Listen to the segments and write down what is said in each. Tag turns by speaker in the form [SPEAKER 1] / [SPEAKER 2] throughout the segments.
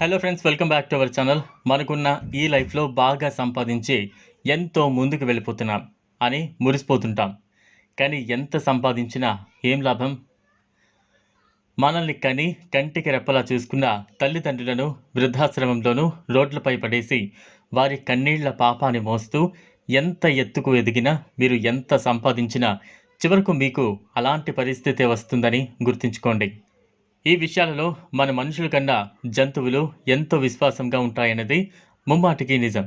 [SPEAKER 1] Hello friends welcome back to our channel మనకున్న ఈ లైఫ్లో బాగా సంపాదించి ఎంతో ముందుకు వెళ్ళిపోతున్నాం అని మురిసిపోతుంటాం. కానీ ఎంత సంపాదించినా ఏం లాభం? మనల్ని కని కంటికి రెప్పలా చూసుకున్న తల్లిదండ్రులను వృద్ధాశ్రమంలోనూ రోడ్లపై పడేసి వారి కన్నీళ్ళ పాపాన్ని మోస్తూ ఎంత ఎత్తుకు ఎదిగినా మీరు ఎంత సంపాదించినా చివరకు మీకు అలాంటి పరిస్థితి వస్తుందని గుర్తుంచుకోండి. ఈ విషయాలలో మన మనుషుల కన్నా జంతువులు ఎంతో విశ్వాసంగా ఉంటాయన్నది ముమ్మాటికి నిజం.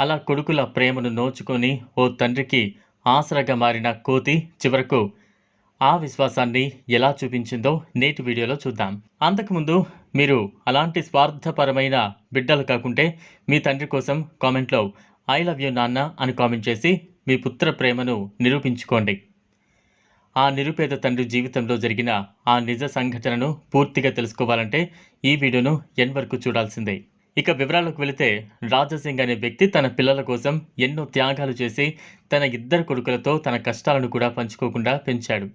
[SPEAKER 1] అలా కొడుకుల ప్రేమను నోచుకొని ఓ తండ్రికి ఆసరగా మారిన కోతి చివరకు ఆ విశ్వాసాన్ని ఎలా చూపించిందో నేటి వీడియోలో చూద్దాం. అంతకుముందు మీరు అలాంటి స్వార్థపరమైన బిడ్డలు కాకుంటే మీ తండ్రి కోసం కామెంట్లో ఐ లవ్ యూ నాన్న అని కామెంట్ చేసి మీ పుత్ర ప్రేమను నిరూపించుకోండి. ఆ నిరుపేద తండ్రి జీవితంలో జరిగిన ఆ నిజ సంఘటనను పూర్తిగా తెలుసుకోవాలంటే ఈ వీడియోను ఎన్ వరకు చూడాల్సిందే. ఇక వివరాలకు వెళితే రాజసింగ్ అనే వ్యక్తి తన పిల్లల కోసం ఎన్నో త్యాగాలు చేసి తన ఇద్దరు కొడుకులతో తన కష్టాలను కూడా పంచుకోకుండా పెంచాడు.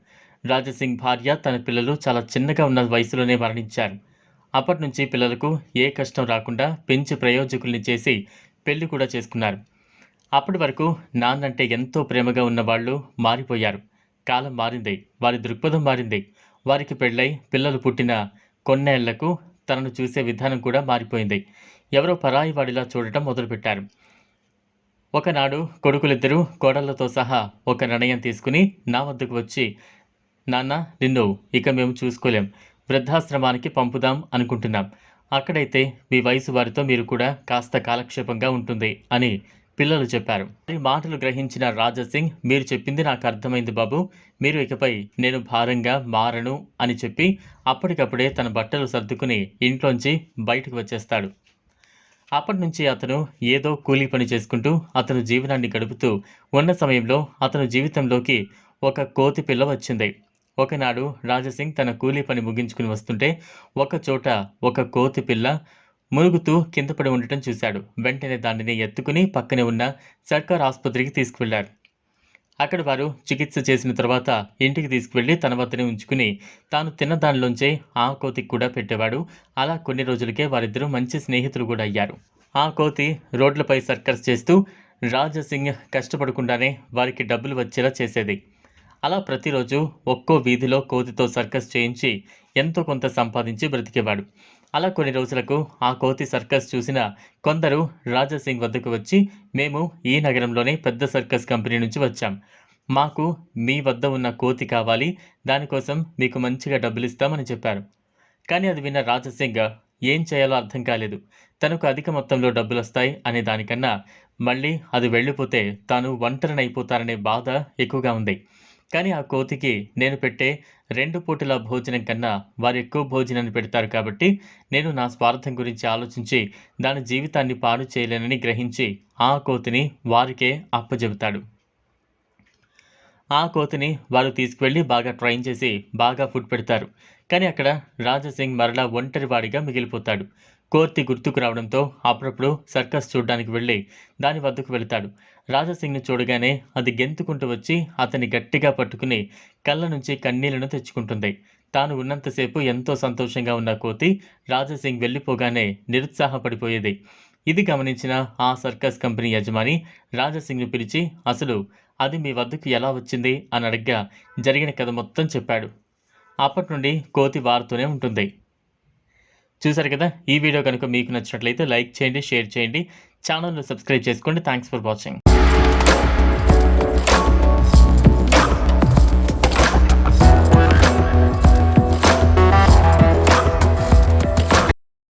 [SPEAKER 1] రాజసింగ్ భార్య తన పిల్లలు చాలా చిన్నగా ఉన్న వయసులోనే మరణించారు. అప్పటి నుంచి పిల్లలకు ఏ కష్టం రాకుండా పెంచి ప్రయోజకుల్ని చేసి పెళ్ళి కూడా చేసుకున్నారు. అప్పటి వరకు నాన్నంటే ఎంతో ప్రేమగా ఉన్న వాళ్ళు మారిపోయారు. కాలం మారింది వారి దృక్పథం మారింది. వారికి పెళ్ళై పిల్లలు పుట్టిన కొన్నేళ్ళకు తనను చూసే విధానం కూడా మారిపోయింది. ఎవరో పరాయి వాడిలా చూడటం మొదలుపెట్టారు. ఒకనాడు కొడుకులిద్దరూ కోడళ్ళతో సహా ఒక నిర్ణయం తీసుకుని నా వద్దకు వచ్చి నాన్న నిన్ను ఇక మేము చూసుకోలేం. వృద్ధాశ్రమానికి పంపుదాం అనుకుంటున్నాం. అక్కడైతే మీ వయసు వారితో మీరు కూడా కాస్త కాలక్షేపంగా ఉంటుంది అని పిల్లలు చెప్పారు. ఈ మాటలు గ్రహించిన రాజాసింగ్ మీరు చెప్పింది నాకు అర్థమైంది బాబు. మీరు ఇకపై నేను భారంగా మారను అని చెప్పి అప్పటికప్పుడే తన బట్టలు సర్దుకుని ఇంట్లోంచి బయటకు వచ్చేస్తాడు. అప్పటి నుంచి అతను ఏదో కూలీ పని చేసుకుంటూ అతను జీవనాన్ని గడుపుతూ ఉన్న సమయంలో అతను జీవితంలోకి ఒక కోతి పిల్ల వచ్చింది. ఒకనాడు రాజసింగ్ తన కూలీ పని ముగించుకుని వస్తుంటే ఒక చోట ఒక కోతి పిల్ల మునుగుతూ కింద పడి ఉండటం చూశాడు. వెంటనే దానిని ఎత్తుకుని పక్కనే ఉన్న సర్కార్ ఆసుపత్రికి తీసుకువెళ్ళారు అక్కడ వారు చికిత్స చేసిన తర్వాత ఇంటికి తీసుకువెళ్ళి తన వద్దనే ఉంచుకుని తాను తిన్న దానిలోంచే ఆ కోతికి కూడా పెట్టేవాడు. అలా కొన్ని రోజులకే వారిద్దరూ మంచి స్నేహితులు కూడా అయ్యారు. ఆ కోతి రోడ్లపై సర్కస్ చేస్తూ రాజసింగ్ కష్టపడకుండానే వారికి డబ్బులు వచ్చేలా చేసేది. అలా ప్రతిరోజు ఒక్కో వీధిలో కోతితో సర్కస్ చేయించి ఎంతో కొంత సంపాదించి బ్రతికేవాడు. అలా కొన్ని రోజులకు ఆ కోతి సర్కస్ చూసిన కొందరు రాజాసింగ్ వద్దకు వచ్చి మేము ఈ నగరంలోనే పెద్ద సర్కస్ కంపెనీ నుంచి వచ్చాం. మాకు మీ వద్ద ఉన్న కోతి కావాలి. దానికోసం మీకు మంచిగా డబ్బులు ఇస్తామని చెప్పారు. కానీ అది విన్న రాజసింగ్ ఏం చేయాలో అర్థం కాలేదు. తనకు అధిక మొత్తంలో డబ్బులు వస్తాయి అనే దానికన్నా మళ్ళీ అది వెళ్ళిపోతే తాను ఒంటరినైపోతారనే బాధ ఎక్కువగా ఉంది. కానీ ఆ కోతికి నేను పెట్టే రెండు పూటల భోజనం కన్నా వారు ఎక్కువ భోజనాన్ని పెడతారు కాబట్టి నేను నా స్వార్థం గురించి ఆలోచించి దాని జీవితాన్ని పాడు చేయలేనని గ్రహించి ఆ కోతిని వారికే అప్పజెబుతాడు. ఆ కోతిని వారు తీసుకువెళ్ళి బాగా ట్రైన్ చేసి బాగా ఫుడ్ పెడతారు. కానీ అక్కడ రాజసింగ్ మరలా ఒంటరివాడిగా మిగిలిపోతాడు. కోర్తి గుర్తుకు రావడంతో అప్పుడప్పుడు సర్కస్ చూడడానికి వెళ్ళి దాని వద్దకు వెళతాడు. రాజసింగ్ను చూడగానే అది గెంతుకుంటూ వచ్చి అతన్ని గట్టిగా పట్టుకుని కళ్ళ నుంచి కన్నీళ్ళను తెచ్చుకుంటుంది. తాను ఉన్నంతసేపు ఎంతో సంతోషంగా ఉన్న కోతి రాజసింగ్ వెళ్ళిపోగానే నిరుత్సాహపడిపోయేది. ఇది గమనించిన ఆ సర్కస్ కంపెనీ యజమాని రాజసింగ్ను పిలిచి అసలు అది మీ వద్దకు ఎలా వచ్చింది? అని అడగ్గా జరిగిన కథ మొత్తం చెప్పాడు. అప్పటి నుండి కోతి వారుతూనే ఉంటుంది. చూసారు కదా? ఈ వీడియో కనుక మీకు నచ్చినట్లయితే లైక్ చేయండి షేర్ చేయండి. ఛానల్ను సబ్స్క్రైబ్ చేసుకోండి. Thanks for watching